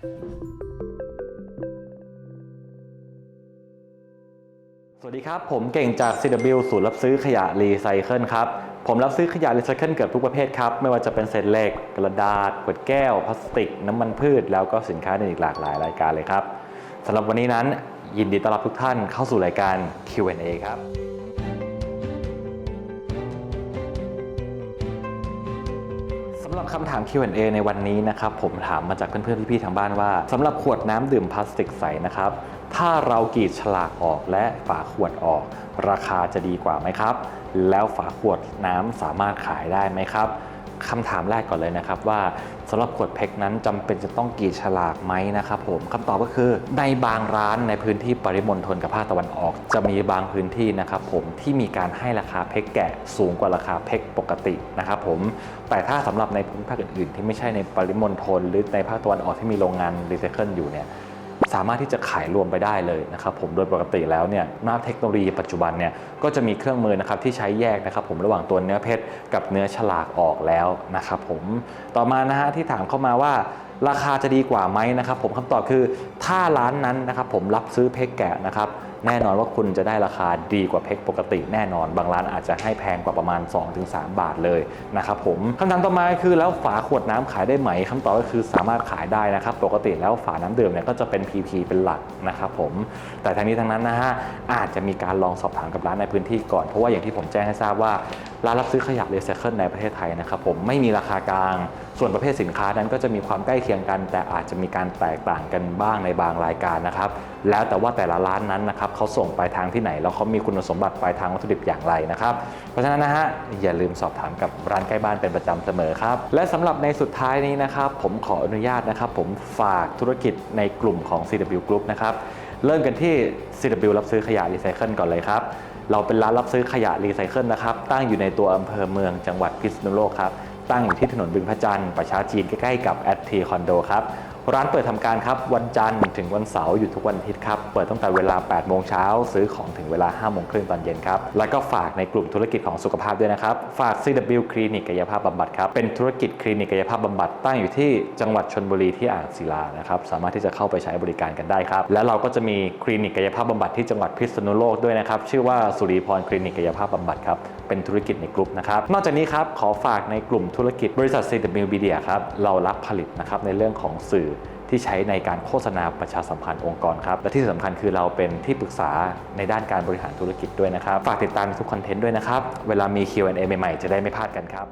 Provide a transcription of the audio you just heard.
สวัสดีครับ ผมเก่งจาก CW ศูนย์รับซื้อขยะรีไซเคิลครับ ผมรับซื้อขยะรีไซเคิลเกือบทุกประเภทครับ ไม่ว่าจะเป็นเศษเหล็ก กระดาษ ขวดแก้ว พลาสติก น้ำมันพืช แล้วก็สินค้าในอีกหลากหลายรายการเลยครับสำหรับวันนี้นั้น ยินดีต้อนรับทุกท่านเข้าสู่รายการ Q&A ครับำหรับคำถาม Q&A ในวันนี้นะครับผมถามมาจากเพื่อนๆพี่ๆทางบ้านว่าสำหรับขวดน้ำดื่มพลาสติกใสนะครับถ้าเรากรีดฉลากออกและฝาขวดออก ราคาจะดีกว่าไหมครับ แล้วฝาขวดน้ำสามารถขายได้ไหมครับ คำถามแรกก่อนเลยนะครับว่าสำหรับขวดเพกนั้นจำเป็นจะต้องกีดฉลากไหมนะครับผมคำตอบก็คือในบางร้านในพื้นที่ปริมณฑลกับภาคตะวันออก จะมีบางพื้นที่นะครับผมที่มีการให้ราคาเพกแกะสูงกว่าราคาเพกปกตินะครับผมแต่ถ้าสำหรับในภูมิภาคอื่นๆ ที่ไม่ใช่ในปริมณฑลหรือในภาคตะวันออกที่มีโรงงานรีไซเคิลอยู่เนี่ย สามารถที่จะขายรวมไปได้เลยนะครับผมโดยปกติแล้วเนี่ยหน้าเทคโนโลยีปัจจุบันเนี่ยก็จะมีเครื่องมือนะครับที่ใช้แยกนะครับผมระหว่างตัวเนื้อเพชรกับเนื้อฉลากออกแล้วนะครับผมต่อมานะฮะที่ถามเข้ามาว่าราคาจะดีกว่าไหมนะครับผมคำตอบคือถ้าร้านนั้นนะครับผมรับซื้อเพชรแกะนะครับ แน่นอนว่าคุณจะได้ราคาดีกว่าเพกปกติแน่นอน บางร้านอาจจะให้แพงกว่าประมาณ 2-3 บาทเลยนะครับผมคำถามต่อมาคือแล้วฝาขวดน้ำขายได้ไหมคำตอบก็คือสามารถขายได้นะครับ ปกติแล้วฝาน้ำดื่มเนี่ยก็จะเป็น PP เป็นหลักนะครับผม แต่ทั้งนี้ทั้งนั้นนะฮะอาจจะมีการลองสอบถามกับร้านในพื้นที่ก่อน เพราะว่าอย่างที่ผมแจ้งให้ทราบว่าร้านรับซื้อขยะรีไซเคิลในประเทศไทยนะครับผมไม่มีราคากลางส่วนประเภทสินค้านั้นก็จะมีความใกล้เคียงกัน แต่อาจจะมีการแตกต่างกันบ้างในบางรายการนะครับ แล้วแต่ว่าแต่ละร้านนั้นนะครับเขาส่งไปทางที่ไหน แล้วเขามีคุณสมบัติปลายทางวัตถุดิบอย่างไรนะครับ เพราะฉะนั้นนะฮะอย่าลืมสอบถามกับร้านใกล้บ้านเป็นประจำเสมอครับ และสำหรับในสุดท้ายนี้นะครับ ผมขออนุญาตนะครับผมฝากธุรกิจในกลุ่มของ CW Group นะครับเริ่มกันที่ CW รับซื้อขยะรีไซเคิลก่อนเลยครับเราเป็นร้านรับซื้อขยะรีไซเคิลนะครับตั้งอยู่ในตัวอำเภอเมืองจังหวัดพิษณุโลกครับ ตั้งอยู่ที่ถนนบึงพระจันทร์ประชาจีนใกล้ๆกับแอดทีคอนโดครับร้านเปิดทำการครับวันจันทร์ถึงวันเสาร์อยู่ทุกวันอาทิตย์ครับ เปิดตั้งแต่เวลา 8 โมงเช้า ซื้อของถึงเวลา 5 โมงครึ่งตอนเย็นครับ แล้วก็ฝากในกลุ่มธุรกิจของสุขภาพด้วยนะครับ ฝาก CW คลินิกกายภาพบำบัดครับ เป็นธุรกิจคลินิกกายภาพบำบัดตั้งอยู่ที่จังหวัดชนบุรีที่อ่างศิลานะครับ สามารถที่จะเข้าไปใช้บริการกันได้ครับ และเราก็จะมีคลินิกกายภาพบำบัดที่จังหวัดพิษณุโลกด้วยนะครับ ชื่อว่าสุริพรคลินิกกายภาพบำบัดครับ เป็นธุรกิจในกลุ่มนะครับ นอกจากนี้ครับขอฝากในกลุ่มธุรกิจบริษัท CW Media ครับเรารับผลิตนะครับในเรื่องของสื่อที่ใช้ในการโฆษณาประชาสัมพันธ์องค์กรครับ และที่สำคัญคือเราเป็นที่ปรึกษาในด้านการบริหารธุรกิจด้วยนะครับ ฝากติดตามทุกคอนเทนต์ด้วยนะครับ เวลามี Q&A ใหม่ๆ จะได้ไม่พลาดกันครับ